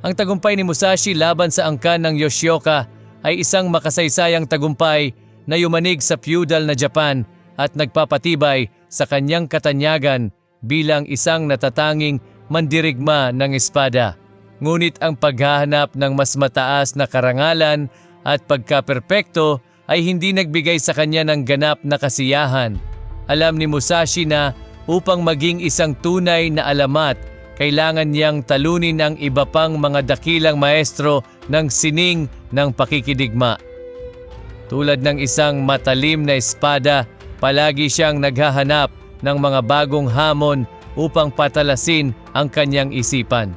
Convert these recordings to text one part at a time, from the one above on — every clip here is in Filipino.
Ang tagumpay ni Musashi laban sa angkan ng Yoshioka ay isang makasaysayang tagumpay na yumanig sa feudal na Japan at nagpapatibay sa kanyang katanyagan bilang isang natatanging mandirigma ng espada. Ngunit ang paghahanap ng mas mataas na karangalan at pagkaperpekto ay hindi nagbigay sa kanya ng ganap na kasiyahan. Alam ni Musashi na upang maging isang tunay na alamat, kailangan niyang talunin ang iba pang mga dakilang maestro ng sining ng pakikidigma. Tulad ng isang matalim na espada, palagi siyang naghahanap ng mga bagong hamon upang patalasin ang kanyang isipan.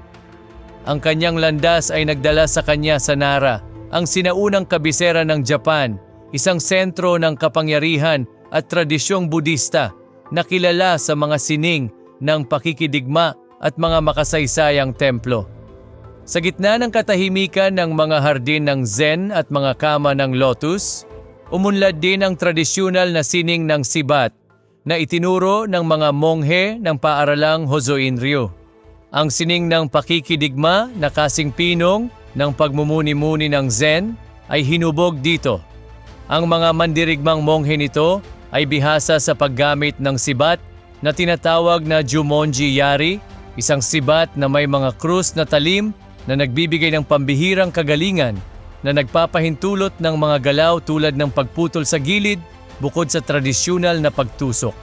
Ang kanyang landas ay nagdala sa kanya sa Nara, ang sinaunang kabisera ng Japan, isang sentro ng kapangyarihan at tradisyong Budista na kilala sa mga sining ng pakikidigma at mga makasaysayang templo. Sa gitna ng katahimikan ng mga hardin ng Zen at mga kama ng lotus, umunlad din ang tradisyonal na sining ng Sibat na itinuro ng mga monghe ng paaralang Hozoin Ryu. Ang sining ng pakikidigma na kasing pinong ng pagmumuni-muni ng Zen ay hinubog dito. Ang mga mandirigmang monghe nito ay bihasa sa paggamit ng sibat na tinatawag na Jumonji Yari, isang sibat na may mga krus na talim na nagbibigay ng pambihirang kagalingan na nagpapahintulot ng mga galaw tulad ng pagputol sa gilid bukod sa tradisyonal na pagtusok.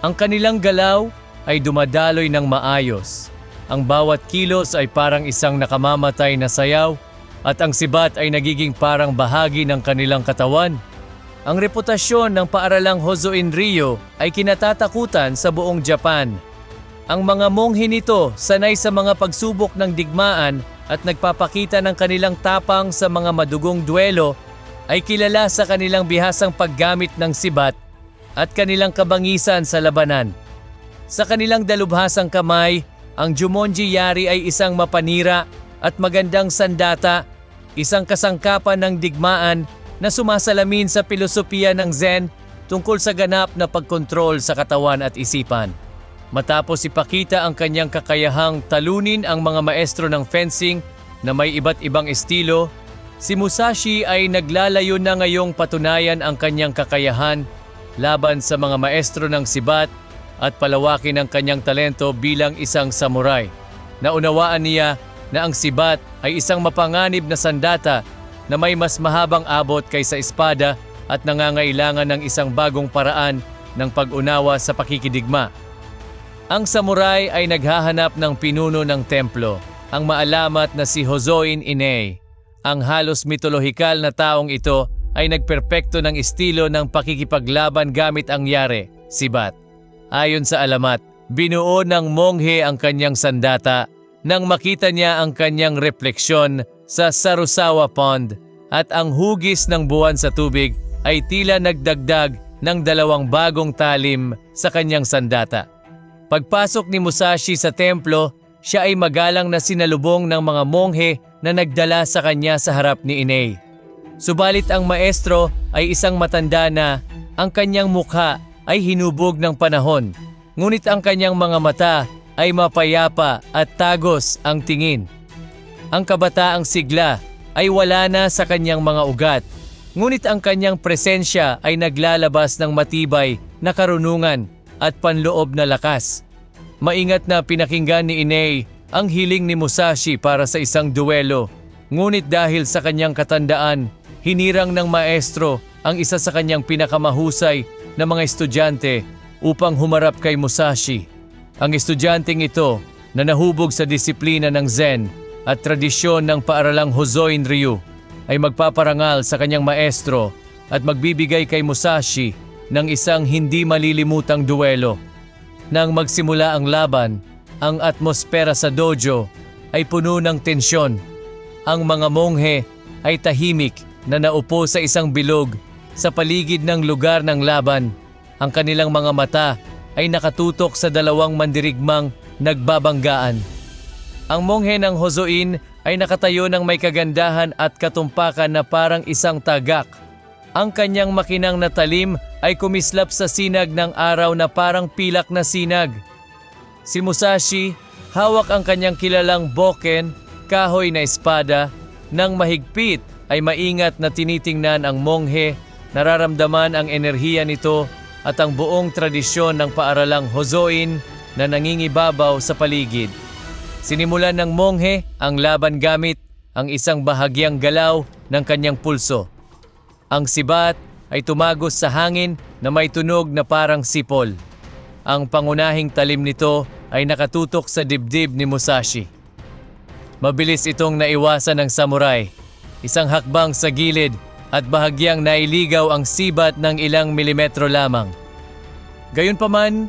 Ang kanilang galaw ay dumadaloy ng maayos. Ang bawat kilos ay parang isang nakamamatay na sayaw at ang sibat ay nagiging parang bahagi ng kanilang katawan. Ang reputasyon ng paaralang Hozoin Ryo ay kinatatakutan sa buong Japan. Ang mga monghe nito sanay sa mga pagsubok ng digmaan at nagpapakita ng kanilang tapang sa mga madugong duelo ay kilala sa kanilang bihasang paggamit ng sibat at kanilang kabangisan sa labanan. Sa kanilang dalubhasang kamay, ang Jumonji Yari ay isang mapanira at magandang sandata, isang kasangkapan ng digmaan na sumasalamin sa pilosopiya ng Zen tungkol sa ganap na pagkontrol sa katawan at isipan. Matapos ipakita ang kanyang kakayahang talunin ang mga maestro ng fencing na may iba't ibang estilo, si Musashi ay naglalayo na ngayong patunayan ang kanyang kakayahan laban sa mga maestro ng sibat at palawakin ang kanyang talento bilang isang samurai. Naunawaan niya na ang sibat ay isang mapanganib na sandata na may mas mahabang abot kaysa espada at nangangailangan ng isang bagong paraan ng pag-unawa sa pakikidigma. Ang samurai ay naghahanap ng pinuno ng templo, ang maalamat na si Hozoin Inei. Ang halos mitolohikal na taong ito ay nagperpekto ng estilo ng pakikipaglaban gamit ang yare, sibat. Ayon sa alamat, binuo ng monghe ang kanyang sandata nang makita niya ang kanyang refleksyon sa Sarusawa Pond at ang hugis ng buwan sa tubig ay tila nagdagdag ng dalawang bagong talim sa kanyang sandata. Pagpasok ni Musashi sa templo, siya ay magalang na sinalubong ng mga monghe na nagdala sa kanya sa harap ni Inay. Subalit ang maestro ay isang matanda na ang kanyang mukha ay hinubog ng panahon, ngunit ang kanyang mga mata ay mapayapa at tagos ang tingin. Ang kabataang sigla ay wala na sa kanyang mga ugat, ngunit ang kanyang presensya ay naglalabas ng matibay na karunungan at panloob na lakas. Maingat na pinakinggan ni Inay ang hiling ni Musashi para sa isang duelo, ngunit dahil sa kanyang katandaan, hinirang ng maestro ang isa sa kanyang pinakamahusay na mga estudyante upang humarap kay Musashi. Ang estudyanteng ito na nahubog sa disiplina ng Zen at tradisyon ng paaralang Hozoin Ryu ay magpaparangal sa kanyang maestro at magbibigay kay Musashi ng isang hindi malilimutang duelo. Nang magsimula ang laban, ang atmosfera sa dojo ay puno ng tensyon. Ang mga monghe ay tahimik na naupo sa isang bilog sa paligid ng lugar ng laban. Ang kanilang mga mata ay nakatutok sa dalawang mandirigmang nagbabanggaan. Ang monghe ng Hozoin ay nakatayo ng may kagandahan at katumpakan na parang isang tagak. Ang kanyang makinang na talim ay kumislap sa sinag ng araw na parang pilak na sinag. Si Musashi Hawak ang kanyang kilalang boken, kahoy na espada, nang mahigpit ay maingat na tinitingnan ang monghe, nararamdaman ang enerhiya nito at ang buong tradisyon ng paaralang Hozoin na nangingibabaw sa paligid. Sinimulan ng monghe ang laban gamit ang isang bahagyang galaw ng kanyang pulso. Ang sibat ay tumagos sa hangin na may tunog na parang sipol. Ang pangunahing talim nito ay nakatutok sa dibdib ni Musashi. Mabilis itong naiwasan ng samurai. Isang hakbang sa gilid at bahagyang nailigaw ang sibat ng ilang milimetro lamang. Gayunpaman,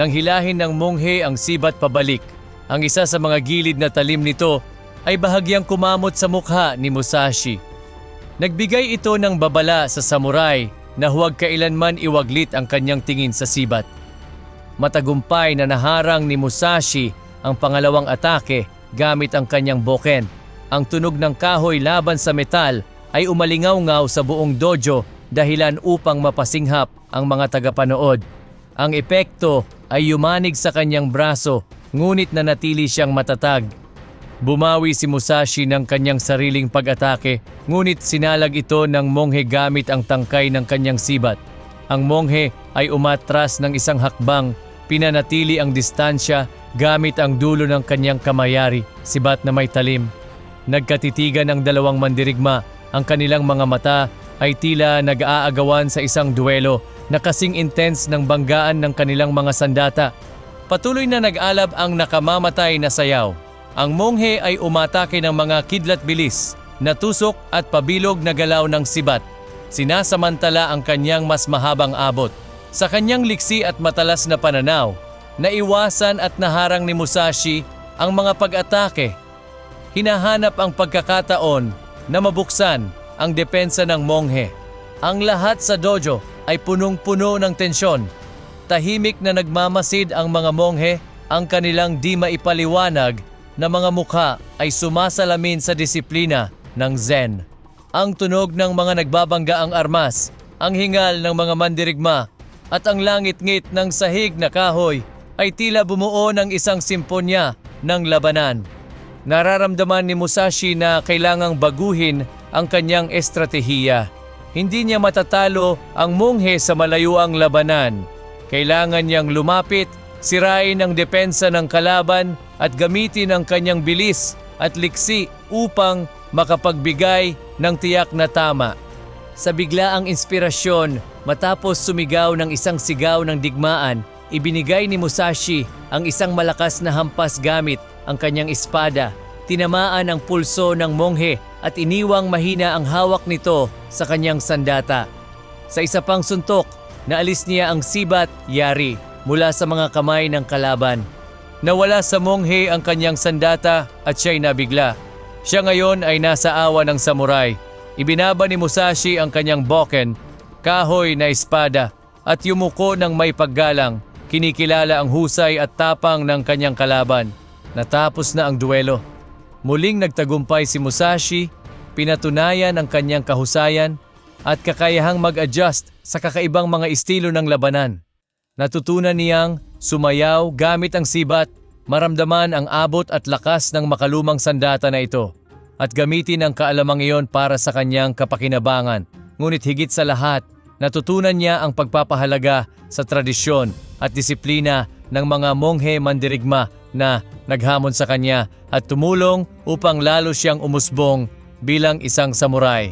nang hilahin ng monghe ang sibat pabalik, ang isa sa mga gilid na talim nito ay bahagyang kumamot sa mukha ni Musashi. Nagbigay ito ng babala sa samurai na huwag kailanman iwaglit ang kanyang tingin sa sibat. Matagumpay na naharang ni Musashi ang pangalawang atake gamit ang kanyang boken. Ang tunog ng kahoy laban sa metal ay umalingaw-ngaw sa buong dojo dahilan upang mapasinghap ang mga tagapanood. Ang epekto ay yumanig sa kanyang braso ngunit nanatili siyang matatag. Bumawi si Musashi ng kanyang sariling pag-atake ngunit sinalag ito ng monghe gamit ang tangkay ng kanyang sibat. Ang monghe ay umatras ng isang hakbang, pinanatili ang distansya gamit ang dulo ng kanyang kamayari, sibat na may talim. Nagkatitigan ang dalawang mandirigma, ang kanilang mga mata ay tila nag-aagawan sa isang duelo na kasing intense ng banggaan ng kanilang mga sandata. Patuloy na nag-alab ang nakamamatay na sayaw. Ang monghe ay umatake ng mga kidlat bilis, natusok at pabilog na galaw ng sibat. Sinasamantala ang kanyang mas mahabang abot. Sa kanyang liksi at matalas na pananaw, naiwasan at naharang ni Musashi ang mga pag-atake. Hinahanap ang pagkakataon na mabuksan ang depensa ng monghe. Ang lahat sa dojo ay punong-puno ng tensyon. Tahimik na nagmamasid ang mga monghe, ang kanilang di maipaliwanag na mga mukha ay sumasalamin sa disiplina ng Zen. Ang tunog ng mga nagbabangga ang armas, ang hingal ng mga mandirigma, at ang langit-ngit ng sahig na kahoy ay tila bumuo ng isang simponya ng labanan. Nararamdaman ni Musashi na kailangang baguhin ang kanyang estratehiya. Hindi niya matatalo ang munghe sa malayuang labanan. Kailangan niyang lumapit, sirain ang depensa ng kalaban at gamitin ang kanyang bilis at liksi upang makapagbigay ng tiyak na tama. Sa biglaang inspirasyon, matapos sumigaw ng isang sigaw ng digmaan, ibinigay ni Musashi ang isang malakas na hampas gamit ang kanyang espada. Tinamaan ang pulso ng monghe at iniwang mahina ang hawak nito sa kanyang sandata. Sa isa pang suntok, naalis niya ang sibat yari mula sa mga kamay ng kalaban. Nawala sa monghe ang kanyang sandata at siya'y nabigla. Siya ngayon ay nasa awa ng samurai. Ibinaba ni Musashi ang kanyang boken, kahoy na espada at yumuko ng may paggalang. Kinikilala ang husay at tapang ng kanyang kalaban. Natapos na ang duelo. Muling nagtagumpay si Musashi, pinatunayan ang kanyang kahusayan at kakayahang mag-adjust sa kakaibang mga estilo ng labanan. Natutunan niyang sumayaw gamit ang sibat, maramdaman ang abot at lakas ng makalumang sandata na ito, at gamitin ang kaalamang iyon para sa kanyang kapakinabangan. Ngunit higit sa lahat, natutunan niya ang pagpapahalaga sa tradisyon at disiplina ng mga monghe mandirigma na naghamon sa kanya at tumulong upang lalo siyang umusbong bilang isang samurai.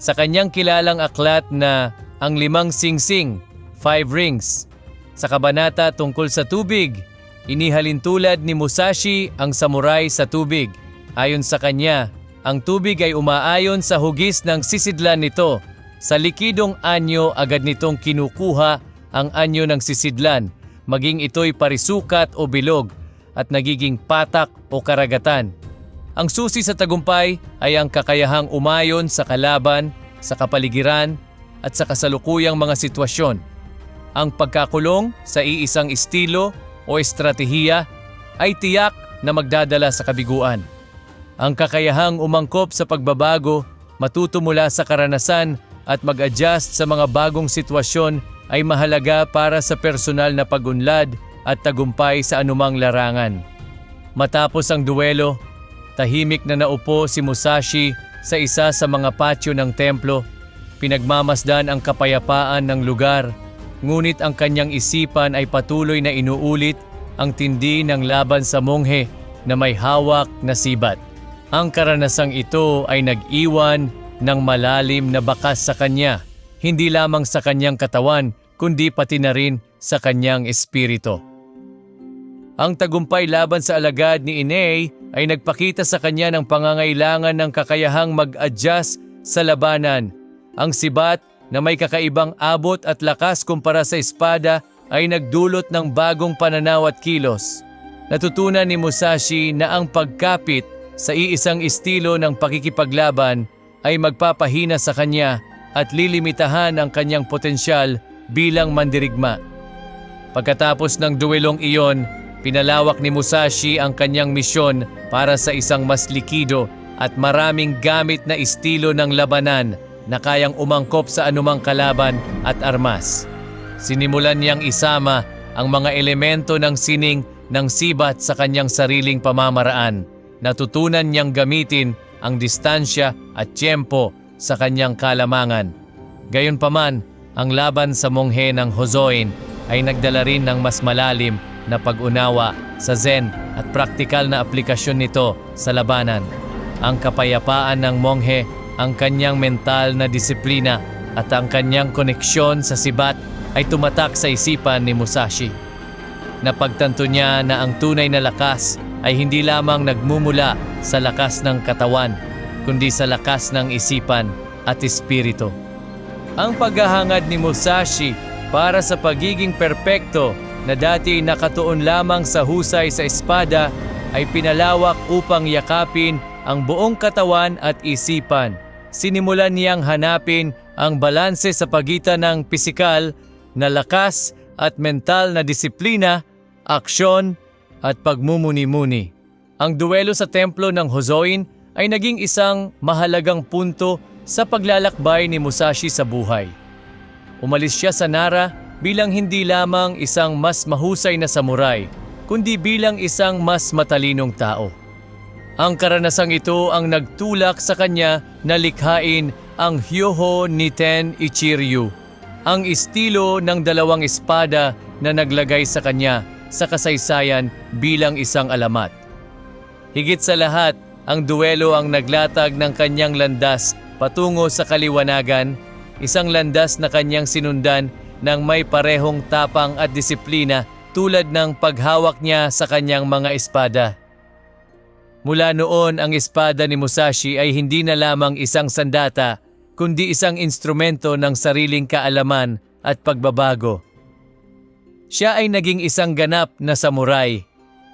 Sa kanyang kilalang aklat na Ang Limang Singsing, Five Rings, sa kabanata tungkol sa tubig, inihalin tulad ni Musashi ang samurai sa tubig. Ayon sa kanya, ang tubig ay umaayon sa hugis ng sisidlan nito. Sa likidong anyo agad nitong kinukuha ang anyo ng sisidlan, maging ito'y parisukat o bilog at nagiging patak o karagatan. Ang susi sa tagumpay ay ang kakayahang umayon sa kalaban, sa kapaligiran at sa kasalukuyang mga sitwasyon. Ang pagkakulong sa iisang estilo o estratehiya ay tiyak na magdadala sa kabiguan. Ang kakayahang umangkop sa pagbabago, matuto mula sa karanasan at mag-adjust sa mga bagong sitwasyon ay mahalaga para sa personal na pagunlad at tagumpay sa anumang larangan. Matapos ang duelo, tahimik na naupo si Musashi sa isa sa mga patio ng templo. Pinagmamasdan ang kapayapaan ng lugar, ngunit ang kanyang isipan ay patuloy na inuulit ang tindi ng laban sa monghe na may hawak na sibat. Ang karanasang ito ay nag-iwan ng malalim na bakas sa kanya, hindi lamang sa kanyang katawan, kundi pati na rin sa kanyang espiritu. Ang tagumpay laban sa alagad ni Iney ay nagpakita sa kanya ng pangangailangan ng kakayahang mag-adjust sa labanan. Ang sibat na may kakaibang abot at lakas kumpara sa espada ay nagdulot ng bagong pananaw at kilos. Natutunan ni Musashi na ang pagkapit sa iisang estilo ng pakikipaglaban ay magpapahina sa kanya at lilimitahan ang kanyang potensyal bilang mandirigma. Pagkatapos ng duelong iyon, pinalawak ni Musashi ang kanyang misyon para sa isang mas likido at maraming gamit na estilo ng labanan na kayang umangkop sa anumang kalaban at armas. Sinimulan niyang isama ang mga elemento ng sining ng sibat sa kanyang sariling pamamaraan. Natutunan niyang gamitin ang distansya at tiyempo sa kanyang kalamangan. Gayunpaman, ang laban sa monghe ng Hozoin ay nagdala rin ng mas malalim na pag-unawa sa Zen at praktikal na aplikasyon nito sa labanan. Ang kapayapaan ng monghe, ang kanyang mental na disiplina at ang kanyang koneksyon sa sibat ay tumatak sa isipan ni Musashi. Napagtanto niya na ang tunay na lakas ay hindi lamang nagmumula sa lakas ng katawan, kundi sa lakas ng isipan at espiritu. Ang paghahangad ni Musashi para sa pagiging perpekto na dati nakatuon lamang sa husay sa espada ay pinalawak upang yakapin ang buong katawan at isipan. Sinimulan niyang hanapin ang balanse sa pagitan ng pisikal na lakas at mental na disiplina, aksyon at pagmumuni-muni. Ang duelo sa templo ng Hozoin ay naging isang mahalagang punto sa paglalakbay ni Musashi sa buhay. Umalis siya sa Nara bilang hindi lamang isang mas mahusay na samurai, kundi bilang isang mas matalinong tao. Ang karanasang ito ang nagtulak sa kanya na likhain ang Hyoho Niten Ichiryu, ang estilo ng dalawang espada na naglagay sa kanya sa kasaysayan bilang isang alamat. Higit sa lahat, ang duelo ang naglatag ng kanyang landas patungo sa kaliwanagan, isang landas na kanyang sinundan ng may parehong tapang at disiplina tulad ng paghawak niya sa kanyang mga espada. Mula noon ang espada ni Musashi ay hindi na lamang isang sandata, kundi isang instrumento ng sariling kaalaman at pagbabago. Siya ay naging isang ganap na samurai,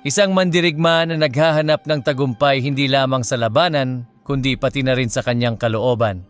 isang mandirigma na naghahanap ng tagumpay hindi lamang sa labanan, kundi pati na rin sa kanyang kalooban.